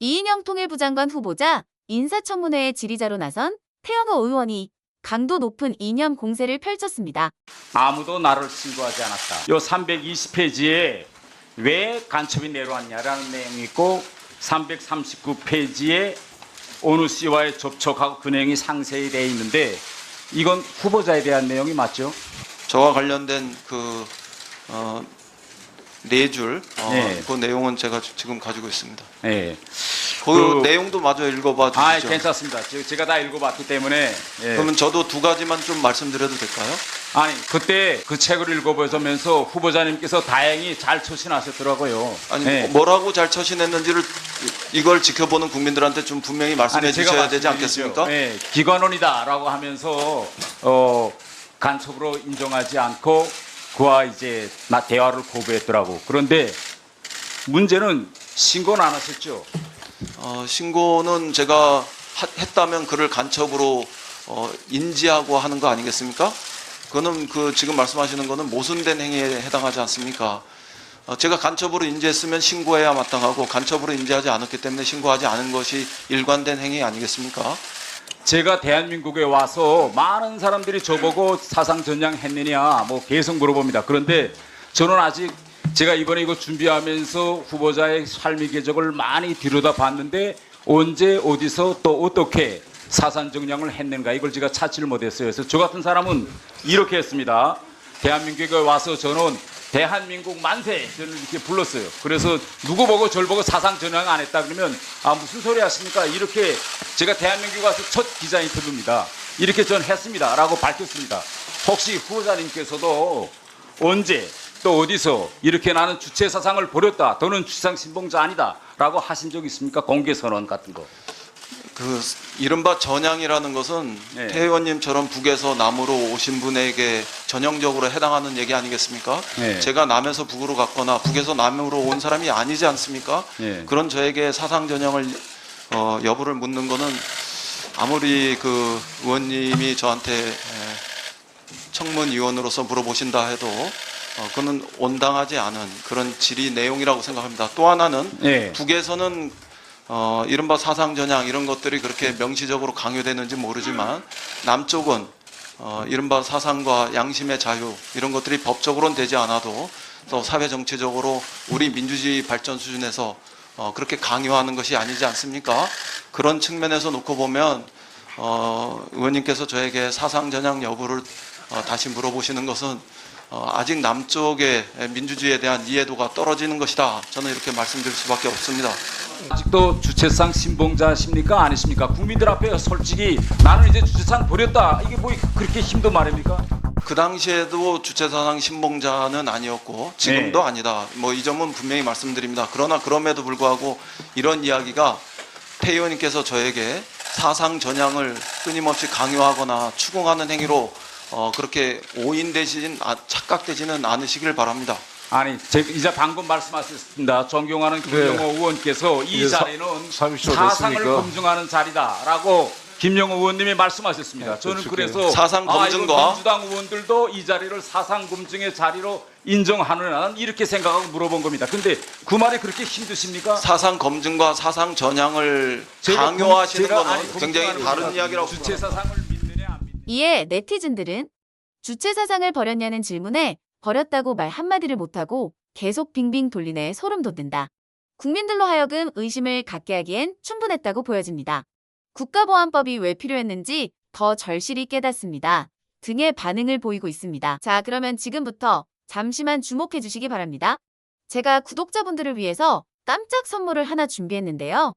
이인영 통일부 장관 후보자 인사청문회의 질의자로 나선 태영호 의원이 강도 높은 이념 공세를 펼쳤습니다. 아무도 나를 신고하지 않았다. 요 320페이지에 왜 간첩이 내려왔냐라는 내용이 있고 339페이지에 어느 씨와의 접촉하고 그 내용이 상세히 되어 있는데 이건 후보자에 대한 내용이 맞죠? 저와 관련된 그 어, 네 줄 어, 네. 그 내용은 제가 지- 지금 가지고 있습니다. 예. 그, 그- 내용도 마저 읽어봐 아, 주시죠. 괜찮습니다. 제- 제가 다 읽어봤기 때문에. 예. 그러면 저도 두 가지만 좀 말씀드려도 될까요? 아니 그때 그 책을 읽어보면서 후보자님께서 다행히 잘 처신하셨더라고요. 아니 예. 뭐라고 잘 처신했는지를 이걸 지켜보는 국민들한테 좀 분명히 말씀해 아니, 제가 주셔야 되지 말씀드리죠. 않겠습니까? 예, 기관원이다라고 하면서 어, 간첩으로 인정하지 않고 그와 이제 나 대화를 거부했더라고. 그런데 문제는 신고는 안 하셨죠. 어, 신고는 제가 하- 했다면 그를 간첩으로 어, 인지하고 하는 거 아니겠습니까? 그거는 그 지금 말씀하시는 거는 모순된 행위에 해당하지 않습니까? 어, 제가 간첩으로 인지했으면 신고해야 마땅하고 간첩으로 인지하지 않았기 때문에 신고하지 않은 것이 일관된 행위 아니겠습니까? 제가 대한민국에 와서 많은 사람들이 저보고 사상 전향했느냐 뭐 계속 물어봅니다. 그런데 저는 아직 제가 이번에 이거 준비하면서 후보자의 삶의 궤적을 많이 들여다 봤는데 언제 어디서 또 어떻게 사상 정량을 했는가 이걸 제가 찾지를 못했어요. 그래서 저 같은 사람은 이렇게 했습니다. 대한민국에 와서 저는 대한민국 만세 저는 이렇게 불렀어요. 그래서 누구 보고 절 보고 사상 전향 안 했다 그러면 아 무슨 소리 하십니까? 이렇게 제가 대한민국에 와서 첫 기자 인터뷰입니다. 이렇게 전 했습니다라고 밝혔습니다. 혹시 후보자님께서도 언제 또 어디서 이렇게 나는 주체 사상을 버렸다. 또는 주상 신봉자 아니다라고 하신 적 있습니까? 공개 선언 같은 거. 그 이른바 전향이라는 것은 네. 태 의원님처럼 북에서 남으로 오신 분에게 전형적으로 해당하는 얘기 아니겠습니까? 네. 제가 남에서 북으로 갔거나 북에서 남으로 온 사람이 아니지 않습니까? 네. 그런 저에게 사상 전형을 어, 여부를 묻는 거는 아무리 그 의원님이 저한테 에, 청문위원으로서 물어보신다 해도 어, 그는 온당하지 않은 그런 질의 내용이라고 생각합니다. 또 하나는 네. 북에서는 어, 이른바 사상 전향 이런 것들이 그렇게 명시적으로 강요되는지 모르지만 남쪽은 어, 이른바 사상과 양심의 자유 이런 것들이 법적으로는 되지 않아도 또 사회 정치적으로 우리 민주주의 발전 수준에서 어, 그렇게 강요하는 것이 아니지 않습니까? 그런 측면에서 놓고 보면 어, 의원님께서 저에게 사상 전향 여부를 어, 다시 물어보시는 것은 어, 아직 남쪽의 민주주의에 대한 이해도가 떨어지는 것이다. 저는 이렇게 말씀드릴 수밖에 없습니다. 아직도 주체상 신봉자십니까 아니십니까? 국민들 앞에 솔직히 나는 이제 주체상 버렸다. 이게 뭐 그렇게 힘든 말입니까? 그 당시에도 주체사상 신봉자는 아니었고 지금도 네. 아니다. 뭐 이 점은 분명히 말씀드립니다. 그러나 그럼에도 불구하고 이런 이야기가 태 의원님께서 저에게 사상 전향을 끊임없이 강요하거나 추궁하는 행위로 어, 그렇게 오인되진 아- 착각되지는 않으시길 바랍니다. 아니, 제 이제 방금 말씀하셨습니다. 존경하는 김영호 의원께서 이 사- 자리는 30초 사상을 됐으니까. 검증하는 자리다라고 김영호 의원님이 말씀하셨습니다. 저는 그렇죠. 그래서 사상 아, 검증과 이거 민주당 의원들도 이 자리를 사상 검증의 자리로 인정하느냐는 이렇게 생각하고 물어본 겁니다. 근데 그 말이 그렇게 힘드십니까? 사상 검증과 사상 전향을 제가 강요하시는 제가- 거는 아니, 굉장히 다른. 이야기라고 주체 사상을 믿느냐 안 믿느냐. 이에 네티즌들은 주체 사상을 버렸냐는 질문에 버렸다고 말 한마디를 못하고 계속 빙빙 돌리네 소름 돋는다. 국민들로 하여금 의심을 갖게 하기엔 충분했다고 보여집니다. 국가보안법이 왜 필요했는지 더 절실히 깨닫습니다. 등의 반응을 보이고 있습니다. 자, 그러면 지금부터 잠시만 주목해 주시기 바랍니다. 제가 구독자분들을 위해서 깜짝 선물을 하나 준비했는데요.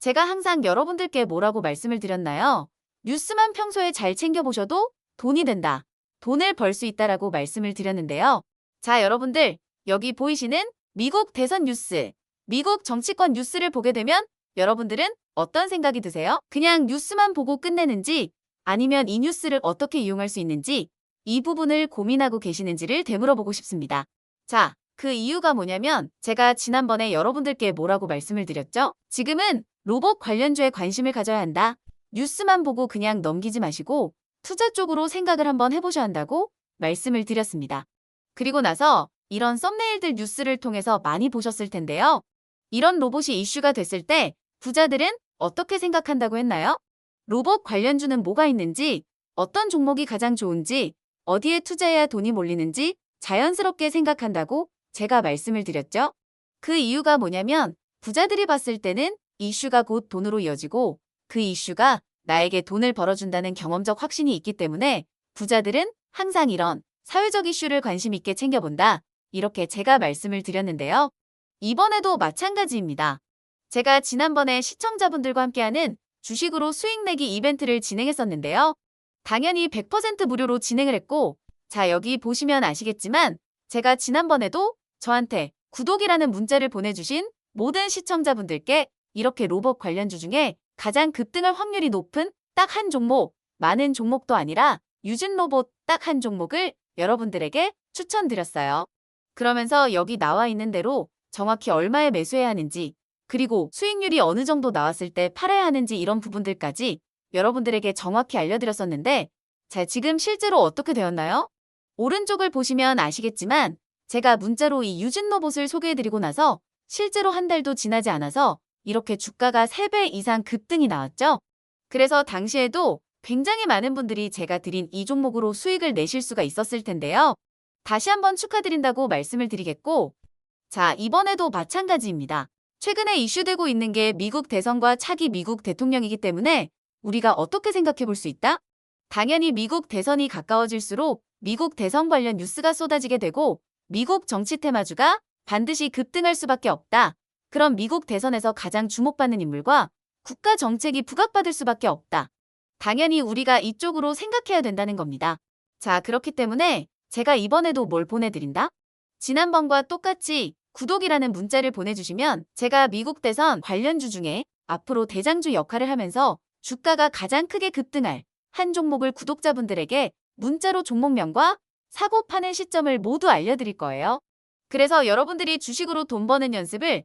제가 항상 여러분들께 뭐라고 말씀을 드렸나요? 뉴스만 평소에 잘 챙겨보셔도 돈이 된다. 돈을 벌 수 있다라고 말씀을 드렸는데요. 자, 여러분들, 여기 보이시는 미국 대선 뉴스, 미국 정치권 뉴스를 보게 되면 여러분들은 어떤 생각이 드세요? 그냥 뉴스만 보고 끝내는지 아니면 이 뉴스를 어떻게 이용할 수 있는지 이 부분을 고민하고 계시는지를 되물어보고 싶습니다. 자, 그 이유가 뭐냐면 제가 지난번에 여러분들께 뭐라고 말씀을 드렸죠? 지금은 로봇 관련주에 관심을 가져야 한다. 뉴스만 보고 그냥 넘기지 마시고 투자 쪽으로 생각을 한번 해보셔야 한다고 말씀을 드렸습니다. 그리고 나서 이런 썸네일들 뉴스를 통해서 많이 보셨을 텐데요. 이런 로봇이 이슈가 됐을 때 부자들은 어떻게 생각한다고 했나요? 로봇 관련주는 뭐가 있는지, 어떤 종목이 가장 좋은지, 어디에 투자해야 돈이 몰리는지 자연스럽게 생각한다고 제가 말씀을 드렸죠. 그 이유가 뭐냐면 부자들이 봤을 때는 이슈가 곧 돈으로 이어지고 그 이슈가 나에게 돈을 벌어준다는 경험적 확신이 있기 때문에 부자들은 항상 이런 사회적 이슈를 관심 있게 챙겨본다. 이렇게 제가 말씀을 드렸는데요. 이번에도 마찬가지입니다. 제가 지난번에 시청자분들과 함께하는 주식으로 수익 내기 이벤트를 진행했었는데요. 당연히 100% 무료로 진행을 했고, 자, 여기 보시면 아시겠지만, 제가 지난번에도 저한테 구독이라는 문자를 보내주신 모든 시청자분들께 이렇게 로봇 관련주 중에 가장 급등할 확률이 높은 딱 한 종목, 많은 종목도 아니라 유진 로봇 딱 한 종목을 여러분들에게 추천드렸어요. 그러면서 여기 나와 있는 대로 정확히 얼마에 매수해야 하는지, 그리고 수익률이 어느 정도 나왔을 때 팔아야 하는지 이런 부분들까지 여러분들에게 정확히 알려드렸었는데, 자, 지금 실제로 어떻게 되었나요? 오른쪽을 보시면 아시겠지만, 제가 문자로 이 유진 로봇을 소개해드리고 나서 실제로 한 달도 지나지 않아서 이렇게 주가가 3배 이상 급등이 나왔죠. 그래서 당시에도 굉장히 많은 분들이 제가 드린 이 종목으로 수익을 내실 수가 있었을 텐데요. 다시 한번 축하드린다고 말씀을 드리겠고, 자, 이번에도 마찬가지입니다. 최근에 이슈되고 있는 게 미국 대선과 차기 미국 대통령이기 때문에 우리가 어떻게 생각해 볼 수 있다? 당연히 미국 대선이 가까워질수록 미국 대선 관련 뉴스가 쏟아지게 되고 미국 정치 테마주가 반드시 급등할 수밖에 없다. 그럼 미국 대선에서 가장 주목받는 인물과 국가 정책이 부각받을 수밖에 없다. 당연히 우리가 이쪽으로 생각해야 된다는 겁니다. 자, 그렇기 때문에 제가 이번에도 뭘 보내드린다? 지난번과 똑같이 구독이라는 문자를 보내주시면 제가 미국 대선 관련주 중에 앞으로 대장주 역할을 하면서 주가가 가장 크게 급등할 한 종목을 구독자분들에게 문자로 종목명과 사고 파는 시점을 모두 알려드릴 거예요. 그래서 여러분들이 주식으로 돈 버는 연습을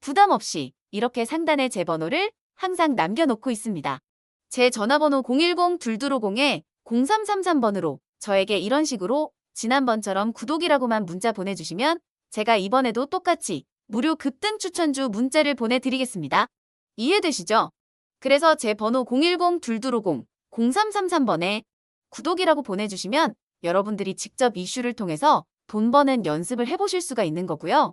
부담 없이 이렇게 상단에 제 번호를 항상 남겨놓고 있습니다. 제 전화번호 010-2250-0333번으로 저에게 이런 식으로 지난번처럼 구독이라고만 문자 보내주시면 제가 이번에도 똑같이 무료 급등 추천주 문자를 보내드리겠습니다. 이해되시죠? 그래서 제 번호 010-2250-0333번에 구독이라고 보내주시면 여러분들이 직접 이슈를 통해서 돈 버는 연습을 해보실 수가 있는 거고요.